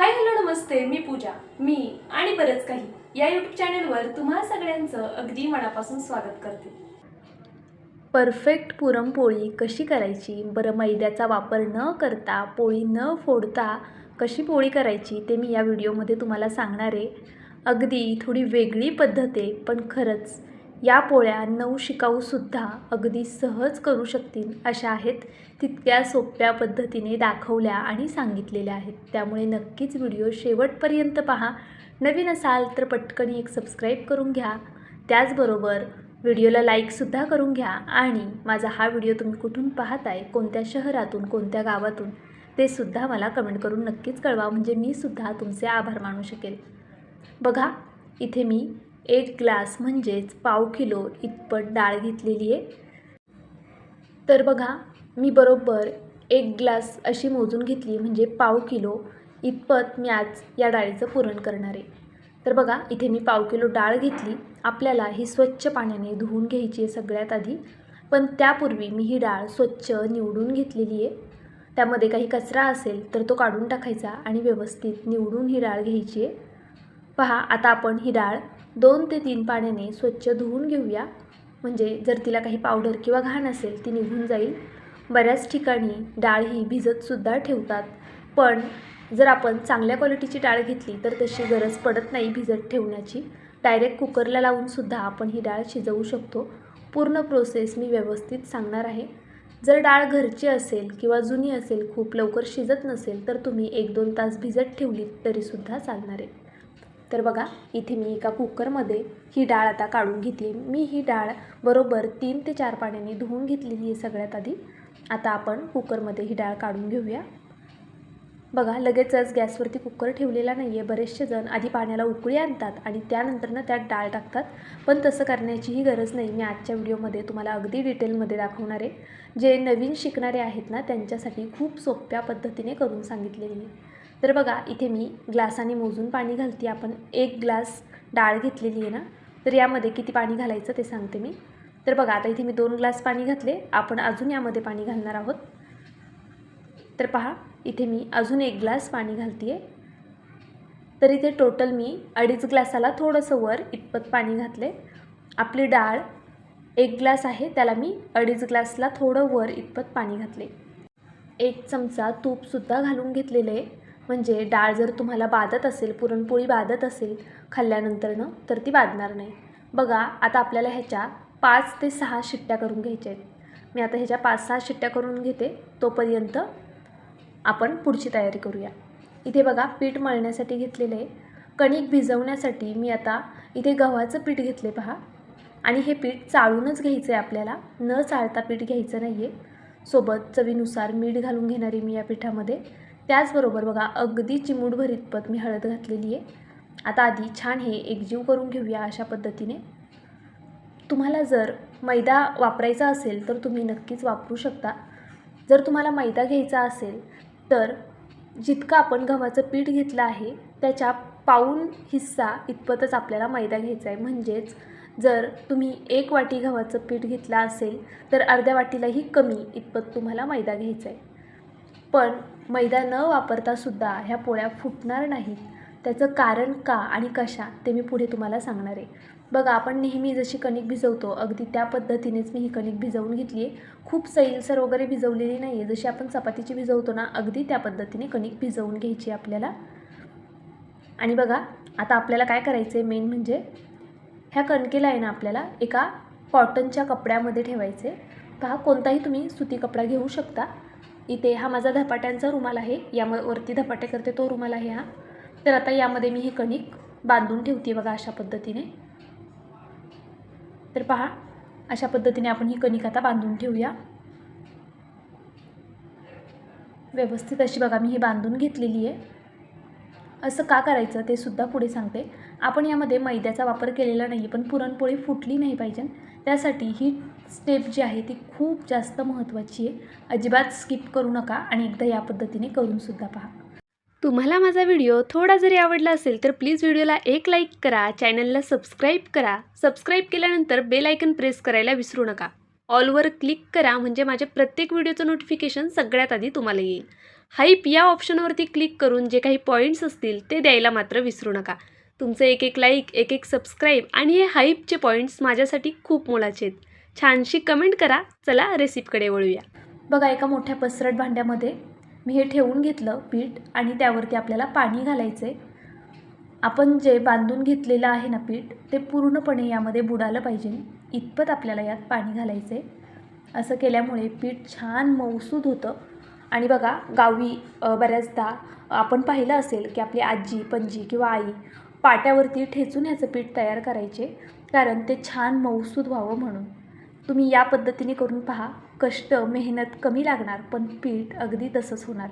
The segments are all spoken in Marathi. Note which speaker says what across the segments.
Speaker 1: हाय हॅलो नमस्ते मी पूजा मी आणि बरंच काही. या यूट्यूब चॅनलवर तुम्हा सगळ्यांचं अगदी मनापासून स्वागत करते. परफेक्ट पुरणपोळी कशी करायची? बरं मैद्याचा वापर न करता पोळी न फोडता कशी पोळी करायची ते मी या व्हिडिओमध्ये तुम्हाला सांगणार आहे. अगदी थोडी वेगळी पद्धत आहे पण खरंच या पोळ्या नऊ शिकाऊसुद्धा अगदी सहज करू शकतील अशा आहेत तितक्या सोप्या पद्धतीने दाखवल्या आणि सांगितलेल्या आहेत. त्यामुळे नक्कीच व्हिडिओ शेवटपर्यंत पहा. नवीन असाल तर पटकन एक सबस्क्राईब करून घ्या. त्याचबरोबर व्हिडिओला लाईकसुद्धा करून घ्या आणि माझा हा व्हिडिओ तुम्ही कुठून पाहताय कोणत्या शहरातून कोणत्या गावातून ते सुद्धा मला कमेंट करून नक्कीच कळवा. म्हणजे मी सुद्धा तुमचे आभार मानू शकेल. बघा इथे मी एक ग्लास म्हणजेच पाव किलो इतपत डाळ घेतलेली आहे. तर बघा मी बरोबर एक ग्लास अशी मोजून घेतली म्हणजे पाव किलो इतपत मी आज या डाळीचं पुरण करणार आहे. तर बघा इथे मी पाव किलो डाळ घेतली. आपल्याला ही स्वच्छ पाण्याने धुवून घ्यायची आहे सगळ्यात आधी. पण त्यापूर्वी मी ही डाळ स्वच्छ निवडून घेतलेली आहे. त्यामध्ये काही कचरा असेल तर तो काढून टाकायचा आणि व्यवस्थित निवडून ही डाळ घ्यायची आहे. पहा आता आपण ही डाळ दोन ते तीन पाण्याने स्वच्छ धुवून घेऊया. म्हणजे जर तिला काही पावडर किंवा घाण असेल ती निघून जाईल. बऱ्याच ठिकाणी डाळ ही भिजतसुद्धा ठेवतात. पण जर आपण चांगल्या क्वालिटीची डाळ घेतली तर तशी गरज पडत नाही भिजत ठेवण्याची. डायरेक्ट कुकरला लावूनसुद्धा आपण ही डाळ शिजवू शकतो. पूर्ण प्रोसेस मी व्यवस्थित सांगणार आहे. जर डाळ घरची असेल किंवा जुनी असेल खूप लवकर शिजत नसेल तर तुम्ही एक दोन तास भिजत ठेवली तरीसुद्धा चालणार आहे. तर बघा इथे मी एका कुकरमध्ये ही डाळ आता काढून घेतली मी ही डाळ बरोबर तीन ते चार पाण्याने धुवून घेतलेली आहे सगळ्यात आधी. आता आपण कुकरमध्ये ही डाळ काढून घेऊया. बघा लगेचच गॅसवरती कुकर ठेवलेला नाही आहे बरेचसे जण आधी पाण्याला उकळी आणतात आणि त्यानंतरनं त्यात डाळ टाकतात. पण तसं करण्याचीही गरज नाही. मी आजच्या व्हिडिओमध्ये तुम्हाला अगदी डिटेलमध्ये दाखवणार आहे. जे नवीन शिकणारे आहेत ना त्यांच्यासाठी खूप सोप्या पद्धतीने करून सांगितलेली आहे. तर बघा इथे मी ग्लासाने मोजून पाणी घालते. आपण एक ग्लास डाळ घेतलेली आहे ना तर यामध्ये किती पाणी घालायचं ते सांगते मी. तर बघा आता इथे मी दोन ग्लास पाणी घातले. आपण अजून यामध्ये पाणी घालणार आहोत. तर पहा इथे मी अजून एक ग्लास पाणी घालते आहे तर इथे टोटल मी अडीच ग्लासाला थोडंसं वर इतपत पाणी घातले. आपली डाळ एक ग्लास आहे त्याला मी अडीच ग्लासला थोडं वर इतपत पाणी घातले. एक चमचा तूपसुद्धा घालून घेतलेलं आहे. म्हणजे डाळ जर तुम्हाला बाधत असेल पुरणपोळी बाधत असेल खाल्ल्यानंतरनं तर ती बाधणार नाही. बघा आता आपल्याला ह्याच्या पाच ते सहा शिट्ट्या करून घ्यायच्या आहेत. मी आता ह्याच्या पाच सहा शिट्ट्या करून घेते. तोपर्यंत आपण पुढची तयारी करूया. इथे बघा पीठ मळण्यासाठी घेतलेलं आहे. कणिक भिजवण्यासाठी मी आता इथे गव्हाचं पीठ घेतले पहा. आणि हे पीठ चाळूनच घ्यायचं आहे आपल्याला. न चाळता पीठ घ्यायचं नाही आहे सोबत चवीनुसार मीठ घालून घेणारी मी या पिठामध्ये. त्याचबरोबर बघा अगदी चिमूटभर इतपत मी हळद घातलेली आहे. आता आधी छान हे एकजीव करून घेऊया अशा पद्धतीने. तुम्हाला जर मैदा वापरायचा असेल तर तुम्ही नक्कीच वापरू शकता. जर तुम्हाला मैदा घ्यायचा असेल तर जितकं आपण गव्हाचं पीठ घेतलं आहे त्याच्या पाऊन हिस्सा इतपतच आपल्याला मैदा घ्यायचा आहे. म्हणजेच जर तुम्ही एक वाटी गव्हाचं पीठ घेतलं असेल तर अर्ध्या वाटीलाही कमी इतपत तुम्हाला मैदा घ्यायचा आहे. पण मैदा न वापरतासुद्धा ह्या पोळ्या फुटणार नाहीत. त्याचं कारण का आणि कशा ते मी पुढे तुम्हाला सांगणार आहे. बघा आपण नेहमी जशी कणिक भिजवतो अगदी त्या पद्धतीनेच मी ही कणिक भिजवून घेतली आहे खूप सैलसर वगैरे भिजवलेली नाही आहे जशी आपण चपातीची भिजवतो ना अगदी त्या पद्धतीने कणिक भिजवून घ्यायची आपल्याला. आणि बघा आता आपल्याला काय करायचं आहे मेन म्हणजे ह्या कणकेला आहे ना आपल्याला एका कॉटनच्या कपड्यामध्ये ठेवायचे पहा कोणताही तुम्ही सुती कपडा घेऊ शकता. इथे हा माझा धपाट्यांचा रुमाल आहे. यावरती धपाटे करते तो रुमाल आहे हा. तर आता यामध्ये मी ही कणिक बांधून ठेवते बघा अशा पद्धतीने. तर पहा अशा पद्धतीने आपण ही कणिक आता बांधून ठेवूया. व्यवस्थित अशी बघा मी ही बांधून घेतलेली आहे. असं का करायचं ते सुद्धा पुढे सांगते. आपण यामध्ये मैद्याचा वापर केलेला नाही आहे पण पुरणपोळी फुटली नाही पाहिजे. त्यासाठी ही स्टेप जी आहे ती खूप जास्त महत्त्वाची आहे. अजिबात स्किप करू नका आणि एकदा या पद्धतीने करूनसुद्धा पहा. तुम्हाला माझा व्हिडिओ थोडा जरी आवडला असेल तर प्लीज व्हिडिओला एक लाईक करा चॅनलला सबस्क्राईब करा. सबस्क्राईब केल्यानंतर बेल आयकन प्रेस करायला विसरू नका. ऑलवर क्लिक करा म्हणजे माझ्या प्रत्येक व्हिडिओचं नोटिफिकेशन सगळ्यात आधी तुम्हाला येईल.
Speaker 2: हाईप या ऑप्शनवरती क्लिक करून जे काही पॉईंट्स असतील ते द्यायला मात्र विसरू नका. तुमचं एक एक लाईक एक एक सबस्क्राईब आणि हे हाईपचे पॉईंट्स माझ्यासाठी खूप मोलाचे आहेत. छानशी कमेंट करा. चला रेसिपीकडे वळूया.
Speaker 1: बघा एका मोठ्या पसरट भांड्यामध्ये मी हे ठेवून घेतलं पीठ आणि त्यावरती आपल्याला पाणी घालायचं. आहे आपण जे बांधून घेतलेलं आहे ना पीठ ते पूर्णपणे यामध्ये बुडालं पाहिजे. इतपत आपल्याला यात पाणी घालायचं. आहे असं केल्यामुळे पीठ छान मऊसूद होतं. आणि बघा गावी बऱ्याचदा आपण पाहिलं असेल की आपली आजी पणजी किंवा आई पाट्यावरती ठेचून ह्याचं पीठ तयार करायचे. कारण ते छान मऊसूद व्हावं म्हणून. तुम्ही या पद्धतीने करून पहा. कष्ट मेहनत कमी लागणार पण पीठ अगदी तसंच होणार.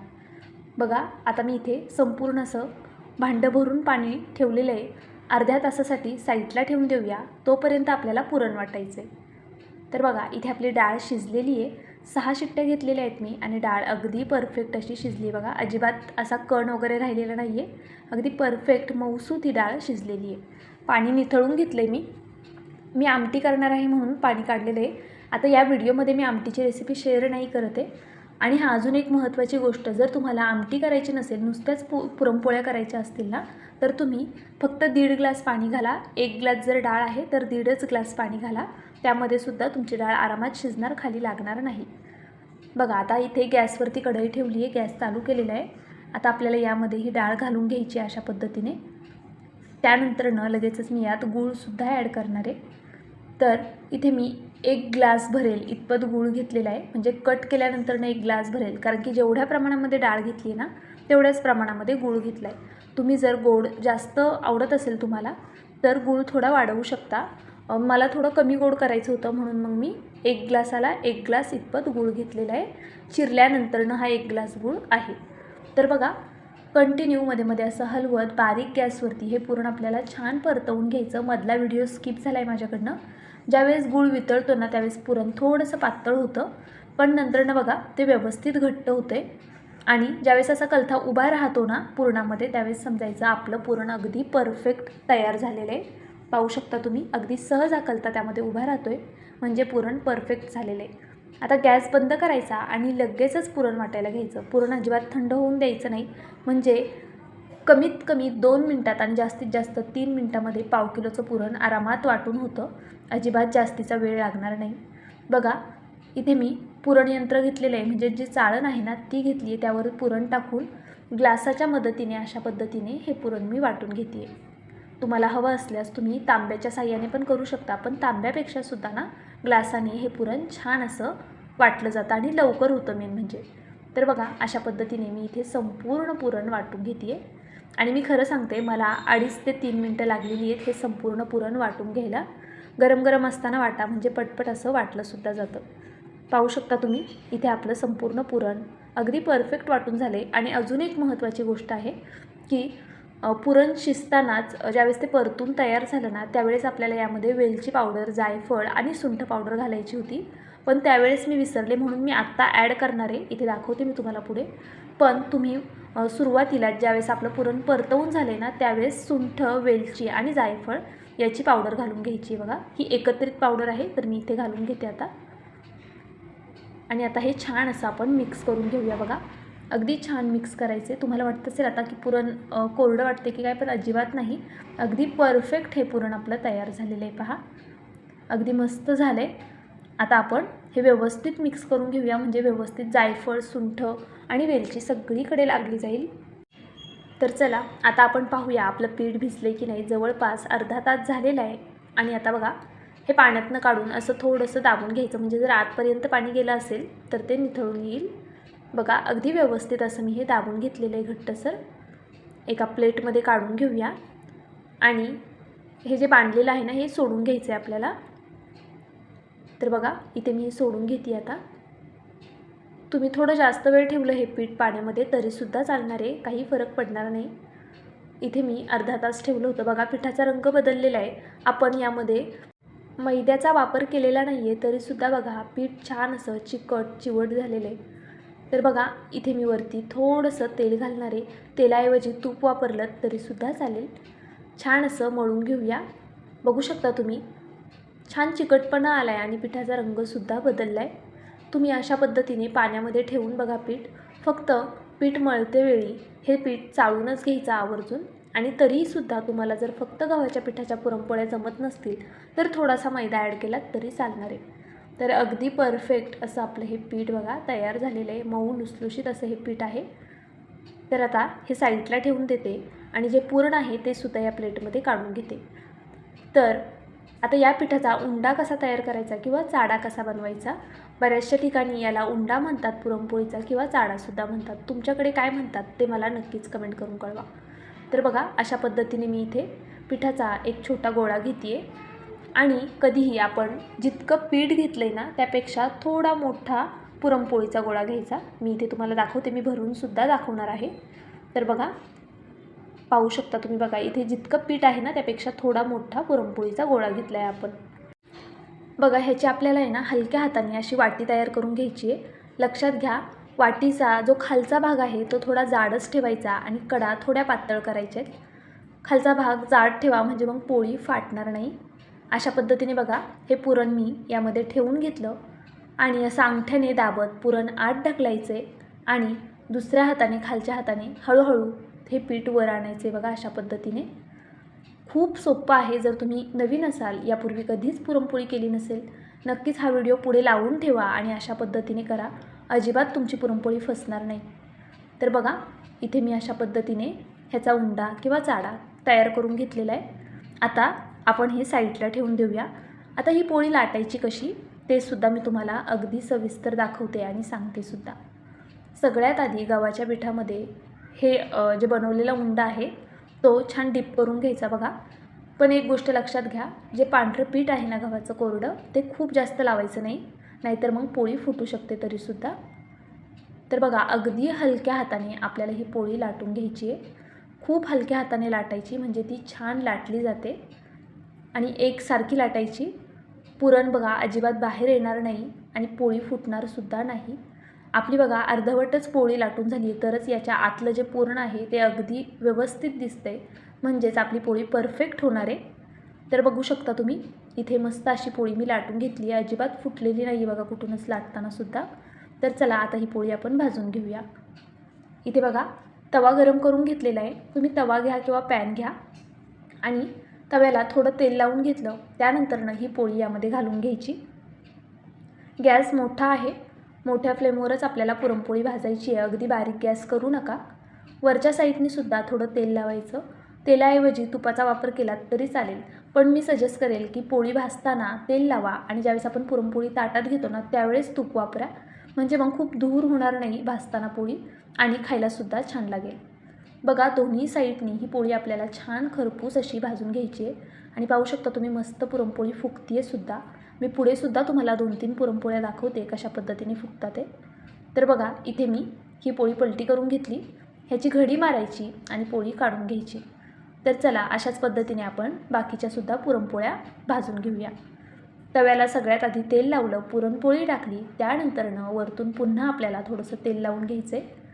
Speaker 1: बघा आता मी इथे संपूर्ण असं भांडं भरून पाणी ठेवलेलं आहे. अर्ध्या तासासाठी साईडला ठेवून देऊया. तोपर्यंत आपल्याला पुरण वाटायचं आहे तर बघा इथे आपली डाळ शिजलेली आहे. सहा शिट्ट्या घेतलेल्या आहेत मी आणि डाळ अगदी परफेक्ट अशी शिजली आहे. बघा अजिबात असा कण वगैरे राहिलेला नाही आहे अगदी परफेक्ट मऊसूत ही डाळ शिजलेली आहे. पाणी निथळून घेतलं आहे मी. मी आमटी करणार आहे म्हणून पाणी काढलेलं आहे. आता या व्हिडिओमध्ये मी आमटीची रेसिपी शेअर नाही करत आहे. आणि हा अजून एक महत्त्वाची गोष्ट जर तुम्हाला आमटी करायची नसेल नुसत्याच पु पुरणपोळ्या करायच्या असतील ना तर तुम्ही फक्त दीड ग्लास पाणी घाला. एक ग्लास जर डाळ आहे तर दीडच ग्लास पाणी घाला. त्यामध्ये सुद्धा तुमची डाळ आरामात शिजणार खाली लागणार नाही. बघा आता इथे गॅसवरती कढई ठेवली आहे गॅस चालू केलेला आहे. आता आपल्याला यामध्ये ही डाळ घालून घ्यायची अशा पद्धतीने. त्यानंतर न लगेचच मी यात गूळसुद्धा ॲड करणार आहे. तर इथे मी एक ग्लास भरेल इतपत गूळ घेतलेला आहे. म्हणजे कट केल्यानंतर एक ग्लास भरेल. कारण की जेवढ्या प्रमाणामध्ये डाळ घेतली ना तेवढ्याच प्रमाणामध्ये गूळ घेतला आहे तुम्ही जर गोड जास्त आवडत असेल तुम्हाला तर गूळ थोडा वाढवू शकता. मला थोडं कमी गोड करायचं होतं म्हणून मग मी एक ग्लासाला एक ग्लास इतपत गूळ घेतलेला आहे. चिरल्यानंतरनं हा एक ग्लास गूळ आहे. तर बघा कंटिन्यू मध्ये मध्ये असं हलवत बारीक गॅसवरती हे पुरण आपल्याला छान परतवून घ्यायचं. मधला व्हिडिओ स्किप झाला आहे माझ्याकडनं. ज्यावेळेस गूळ वितळतो ना त्यावेळेस पुरण थोडंसं पातळ होतं. पण नंतरनं बघा ते व्यवस्थित घट्ट होते आणि ज्यावेळेस असा कलथा उभा राहतो ना पुरणामध्ये त्यावेळेस समजायचं आपलं पुरण अगदी परफेक्ट तयार झालेलं आहे. पाहू शकता तुम्ही अगदी सहज हा कलता त्यामध्ये उभा राहतो आहे म्हणजे पुरण परफेक्ट झालेलं आहे. आता गॅस बंद करायचा आणि लगेचच पुरण वाटायला घ्यायचं. पुरण अजिबात थंड होऊन द्यायचं नाही. म्हणजे कमीत कमी दोन मिनटात आणि जास्तीत जास्त तीन मिनटामध्ये पाव किलोचं पुरण आरामात वाटून होतं. अजिबात जास्तीचा वेळ लागणार नाही. बघा इथे मी पुरणयंत्र घेतलेलं आहे. म्हणजे जी चाळण आहे ना ती घेतली आहे. त्यावर पुरण टाकून ग्लासाच्या मदतीने अशा पद्धतीने हे पुरण मी वाटून घेते तुम्हाला हवं असल्यास तुम्ही तांब्याच्या साह्याने पण करू शकता पण तांब्यापेक्षा सुद्धा ना ग्लासाने हे पुरण छान असं वाटलं जातं आणि लवकर होतं मेन म्हणजे. तर बघा अशा पद्धतीने मी इथे संपूर्ण पुरण वाटून घेते आणि मी खरं सांगते मला अडीच ते तीन मिनटं लागलेली आहेत हे संपूर्ण पुरण वाटून घ्यायला. गरम गरम असताना वाटा म्हणजे पटपट असं वाटलंसुद्धा जातं. पाहू शकता तुम्ही इथे आपलं संपूर्ण पुरण अगदी परफेक्ट वाटून झाले. आणि अजून एक महत्त्वाची गोष्ट आहे की पुरण शिजतानाच ज्यावेळेस ते परतून तयार झालं ना त्यावेळेस आपल्याला यामध्ये वेलची पावडर जायफळ आणि सुंठ पावडर घालायची होती. पण त्यावेळेस मी विसरले म्हणून मी आत्ता ॲड करणार आहे. इथे दाखवते मी तुम्हाला पुढे. पण तुम्ही सुरुवातीला ज्यावेळेस आपलं पुरण परतवून झाले ना त्यावेळेस सुंठ वेलची आणि जायफळ याची पावडर घालून घ्यायची बघा. ही एकत्रित पावडर आहे तर मी इथे घालून घेते आता. आणि आता हे छान असं आपण मिक्स करून घेऊया बघा. अगदी छान मिक्स करायचे. तुम्हाला वाटत असेल आता की पुरण कोरडं वाटते की काय पण अजिबात नाही. अगदी परफेक्ट हे पुरण आपलं तयार झालेलं आहे पहा. अगदी मस्त झालं आहे आता आपण हे व्यवस्थित मिक्स करून घेऊया. म्हणजे व्यवस्थित जायफळ सुंठ आणि वेलची सगळीकडे लागली जाईल. तर चला आता आपण पाहूया आपलं पीठ भिजले की नाही. जवळपास अर्धा तास झालेला आहे. आणि आता बघा हे पाण्यातनं काढून असं थोडंसं दाबून घ्यायचं. म्हणजे जर आतपर्यंत पाणी गेलं असेल तर ते निथळून येईल. बघा अगदी व्यवस्थित असं मी हे दाबून घेतलेलं आहे घट्टसर. एका प्लेटमध्ये काढून घेऊया. आणि हे जे बांधलेलं आहे ना हे सोडून घ्यायचं आहे आपल्याला. तर बघा इथे मी हे सोडून घेते आता. तुम्ही थोडं जास्त वेळ ठेवलं हे पीठ पाण्यामध्ये तरीसुद्धा चालणार आहे. काही फरक पडणार नाही. इथे मी अर्धा तास ठेवलं होतं. बघा पिठाचा रंग बदललेला आहे. आपण यामध्ये मैद्याचा वापर केलेला नाही आहे तरीसुद्धा बघा पीठ छान असं चिकट चिवट झालेलं आहे. तर बघा इथे मी वरती थोडंसं तेल घालणार आहे तेलाऐवजी तूप वापरलं तरीसुद्धा चालेल. छान असं मळून घेऊया. बघू शकता तुम्ही छान चिकटपणा आला आहे आणि पिठाचा रंगसुद्धा बदलला आहे तुम्ही अशा पद्धतीने पाण्यामध्ये ठेवून बघा पीठ. फक्त पीठ मळते वेळी हे पीठ चाळूनच घ्यायचं आवर्जून आणि तरीसुद्धा तुम्हाला जर फक्त गव्हाच्या पिठाच्या पुरणपोळ्या जमत नसतील तर थोडासा मैदा ॲड केलात तरी चालणार. आहे तर अगदी परफेक्ट असं आपलं हे पीठ बघा तयार झालेलं आहे. मऊ लुसलुशीत असं हे पीठ आहे. तर आता हे साईडला ठेवून देते आणि जे पूर्ण आहे ते सुद्धा या प्लेटमध्ये काढून घेते. तर आता या पिठाचा उंडा कसा तयार करायचा किंवा चाडा कसा बनवायचा? बऱ्याचशा ठिकाणी याला उंडा म्हणतात पुरणपोळीचा किंवा चाडासुद्धा म्हणतात. तुमच्याकडे काय म्हणतात ते मला नक्कीच कमेंट करून कळवा. तर बघा अशा पद्धतीने मी इथे पिठाचा एक छोटा गोळा घेते आहे आणि कधीही आपण जितकं पीठ घेतलं आहे ना त्यापेक्षा थोडा मोठा पुरणपोळीचा गोळा घ्यायचा. मी इथे तुम्हाला दाखवते मी भरूनसुद्धा दाखवणार आहे. तर बघा पाहू शकता तुम्ही बघा इथे जितकं पीठ आहे ना त्यापेक्षा थोडा मोठा पुरणपोळीचा गोळा घेतला आहे आपण. बघा ह्याची आपल्याला आहे ना हलक्या हाताने अशी वाटी तयार करून घ्यायची आहे. लक्षात घ्या वाटीचा जो खालचा भाग आहे तो थोडा जाडच ठेवायचा आणि कडा थोड्या पातळ करायच्या आहेत. खालचा भाग जाड ठेवा म्हणजे मग पोळी फाटणार नाही. अशा पद्धतीने बघा हे पुरण मी यामध्ये ठेवून घेतलं आणि असं अंगठ्याने दाबत पुरण आत ढकलायचे आणि दुसऱ्या हाताने खालच्या हाताने हळूहळू हे पीठ वर आणायचे बघा अशा पद्धतीने. खूप सोपं आहे जर तुम्ही नवीन असाल यापूर्वी कधीच पुरणपोळी केली नसेल नक्कीच हा व्हिडिओ पुढे लावून ठेवा आणि अशा पद्धतीने करा. अजिबात तुमची पुरणपोळी फसणार नाही. तर बघा इथे मी अशा पद्धतीने ह्याचा उंडा किंवा चाडा तयार करून घेतलेला आहे. आता आपण हे साईडला ठेवून देऊया. आता ही पोळी लाटायची कशी ते सुद्धा मी तुम्हाला अगदी सविस्तर दाखवते आणि सांगते सुद्धा. सगळ्यात आधी गव्हाच्या पिठामध्ये हे जे बनवलेला उंडा आहे तो छान डिप करून घ्यायचा बघा. पण एक गोष्ट लक्षात घ्या जे पांढरं पीठ आहे ना गव्हाचं कोरडं ते खूप जास्त लावायचं नाही नाहीतर मग पोळी फुटू शकते तरीसुद्धा तर बघा अगदी हलक्या हाताने आपल्याला ही पोळी लाटून घ्यायची आहे. खूप हलक्या हाताने लाटायची म्हणजे ती छान लाटली जाते. आणि एकसारखी लाटायची. पुरण बघा अजिबात बाहेर येणार नाही आणि पोळी फुटणारसुद्धा नाही. आपली बघा अर्धवटच पोळी लाटून झाली तरच याच्या आतलं जे पुरण आहे ते अगदी व्यवस्थित दिसतंय. म्हणजेच आपली पोळी परफेक्ट होणार. आहे तर बघू शकता तुम्ही इथे मस्त अशी पोळी मी लाटून घेतली आहे अजिबात फुटलेली नाही बघा कुठूनच लाटतानासुद्धा तर चला आता ही पोळी आपण भाजून घेऊया. इथे बघा तवा गरम करून घेतलेला आहे. तुम्ही तवा घ्या किंवा पॅन घ्या. आणि तव्याला थोडं तेल लावून घेतलं. त्यानंतरनं ही पोळी यामध्ये घालून घ्यायची. गॅस मोठा आहे. मोठ्या फ्लेमवरच आपल्याला पुरणपोळी भाजायची आहे. अगदी बारीक गॅस करू नका. वरच्या साईडनी सुद्धा थोडं तेल लावायचं. तेलाऐवजी तुपाचा वापर केलात तरी चालेल. पण मी सजेस्ट करेल की पोळी भाजताना तेल लावा आणि ज्यावेळेस आपण पुरणपोळी ताटात घेतो ना त्यावेळेस तूप वापरा. म्हणजे मग खूप धूर होणार नाही भाजताना पोळी आणि खायलासुद्धा छान लागेल. बघा दोन्ही साईडनी ही पोळी आपल्याला छान खरपूस अशी भाजून घ्यायची आहे. आणि पाहू शकता तुम्ही मस्त पुरणपोळी फुगती आहे सुद्धा. मी पुढे सुद्धा तुम्हाला दोन तीन पुरणपोळ्या दाखवते कशा पद्धतीने फुगतात ते. तर बघा इथे मी ही पोळी पलटी करून घेतली. ह्याची घडी मारायची आणि पोळी काढून घ्यायची. तर चला अशाच पद्धतीने आपण बाकीच्यासुद्धा पुरणपोळ्या भाजून घेऊया. तव्याला सगळ्यात आधी तेल लावलं पुरणपोळी टाकली. त्यानंतरनं वरतून पुन्हा आपल्याला थोडंसं तेल लावून घ्यायचं आहे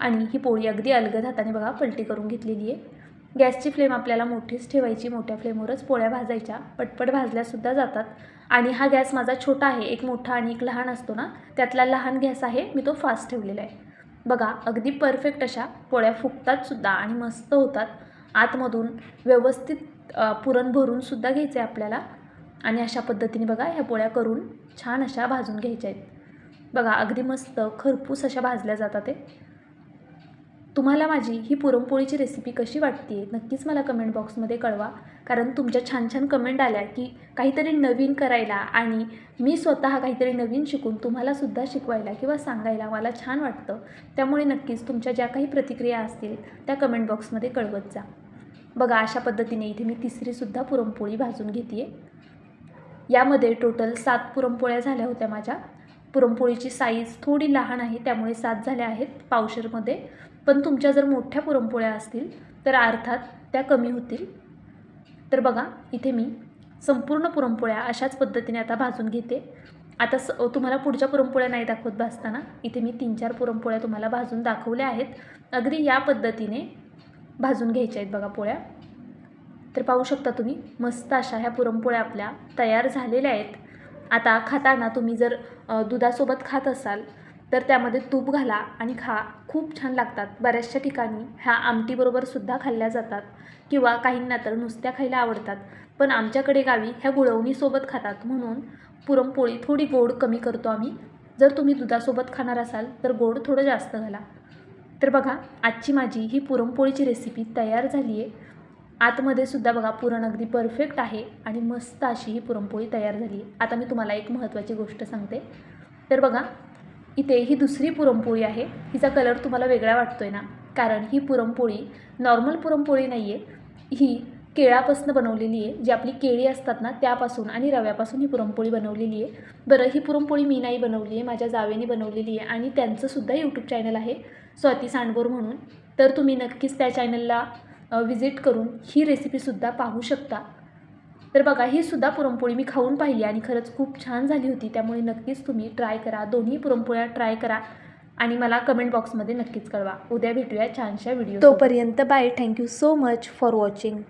Speaker 1: आणि ही पोळी अगदी अलगद हाताने बघा पलटी करून घेतलेली आहे. गॅसची फ्लेम आपल्याला मोठीच ठेवायची मोठ्या फ्लेमवरच पोळ्या भाजायच्या पटपट भाजल्यासुद्धा जातात. आणि हा गॅस माझा छोटा आहे एक मोठा आणि एक लहान असतो ना त्यातला लहान गॅस आहे मी तो फास्ट ठेवलेला आहे. बघा अगदी परफेक्ट अशा पोळ्या फुगतातसुद्धा आणि मस्त होतात. आतमधून व्यवस्थित पुरण भरूनसुद्धा घ्यायचं आहे आपल्याला. आणि अशा पद्धतीने बघा ह्या पोळ्या करून छान अशा भाजून घ्यायच्या आहेत. बघा अगदी मस्त खरपूस अशा भाजल्या जातात ते. तुम्हाला माझी ही पुरणपोळीची रेसिपी कशी वाटते नक्कीच मला कमेंट बॉक्समध्ये कळवा. कारण तुमच्या छान छान कमेंट आल्या की काहीतरी नवीन करायला आणि मी स्वतः काहीतरी नवीन शिकून तुम्हालासुद्धा शिकवायला किंवा सांगायला मला छान वाटतं. त्यामुळे नक्कीच तुमच्या ज्या काही प्रतिक्रिया असतील त्या कमेंट बॉक्समध्ये कळवत जा. बघा अशा पद्धतीने इथे मी तिसरीसुद्धा पुरणपोळी भाजून घेते आहे यामध्ये टोटल सात पुरणपोळ्या झाल्या होत्या माझ्या. पुरणपोळीची साईज थोडी लहान आहे त्यामुळे सात झाल्या आहेत पावशरमध्ये. पण तुमच्या जर मोठ्या पुरणपोळ्या असतील तर अर्थात त्या कमी होतील. तर बघा इथे मी संपूर्ण पुरणपोळ्या अशाच पद्धतीने आता भाजून घेते. आता स तुम्हाला पुढच्या पुरणपोळ्या नाही दाखवत भाजताना इथे मी तीन चार पुरणपोळ्या तुम्हाला भाजून दाखवल्या आहेत. अगदी या पद्धतीने भाजून घ्यायच्या आहेत बघा पोळ्या. तर पाहू शकता तुम्ही मस्त अशा ह्या पुरणपोळ्या आपल्या तयार झालेल्या आहेत. आता खाताना तुम्ही जर दुधासोबत खात असाल तर त्यामध्ये तूप घाला आणि खा. खूप छान लागतात. बऱ्याचशा ठिकाणी ह्या आमटीबरोबर सुद्धा खाल्ल्या जातात किंवा काहींना तर नुसत्या खायला आवडतात. पण आमच्याकडे गावी ह्या गुळवणीसोबत खातात. म्हणून पुरणपोळी थोडी गोड कमी करतो आम्ही. जर तुम्ही दुधासोबत खाणार असाल तर गोड थोडं जास्त घाला. तर बघा आजची माझी ही पुरणपोळीची रेसिपी तयार झाली आहे. आतमध्ये सुद्धा बघा पुरण अगदी परफेक्ट आहे आणि मस्त अशी ही पुरणपोळी तयार झाली आता मी तुम्हाला एक महत्त्वाची गोष्ट सांगते. तर बघा इथे ही दुसरी पुरणपोळी आहे. हिचा कलर तुम्हाला वेगळा वाटतो आहे ना? कारण ही पुरणपोळी नॉर्मल पुरणपोळी नाही आहे ही केळापासून बनवलेली आहे. जी आपली केळी असतात ना त्यापासून आणि रव्यापासून ही पुरणपोळी बनवलेली आहे. बरं ही पुरणपोळी मी नाही बनवली आहे. माझ्या जावेने बनवलेली आहे. आणि त्यांचंसुद्धा यूट्यूब चॅनल आहे स्वाती सांडबोर म्हणून. तर तुम्ही नक्कीच त्या चॅनलला व्हिजिट करून ही रेसिपीसुद्धा पाहू शकता. तर बघा ही सुद्धा पुरणपोळी मी खाऊन पाहिली आणि खरंच खूप छान झाली होती. त्यामुळे नक्कीच तुम्ही ट्राय करा. दोन्ही पुरणपोळ्या ट्राय करा आणि मला कमेंट बॉक्समध्ये नक्कीच कळवा. उद्या भेटूया छानशा व्हिडिओ
Speaker 2: तोपर्यंत bye thank you so much for watching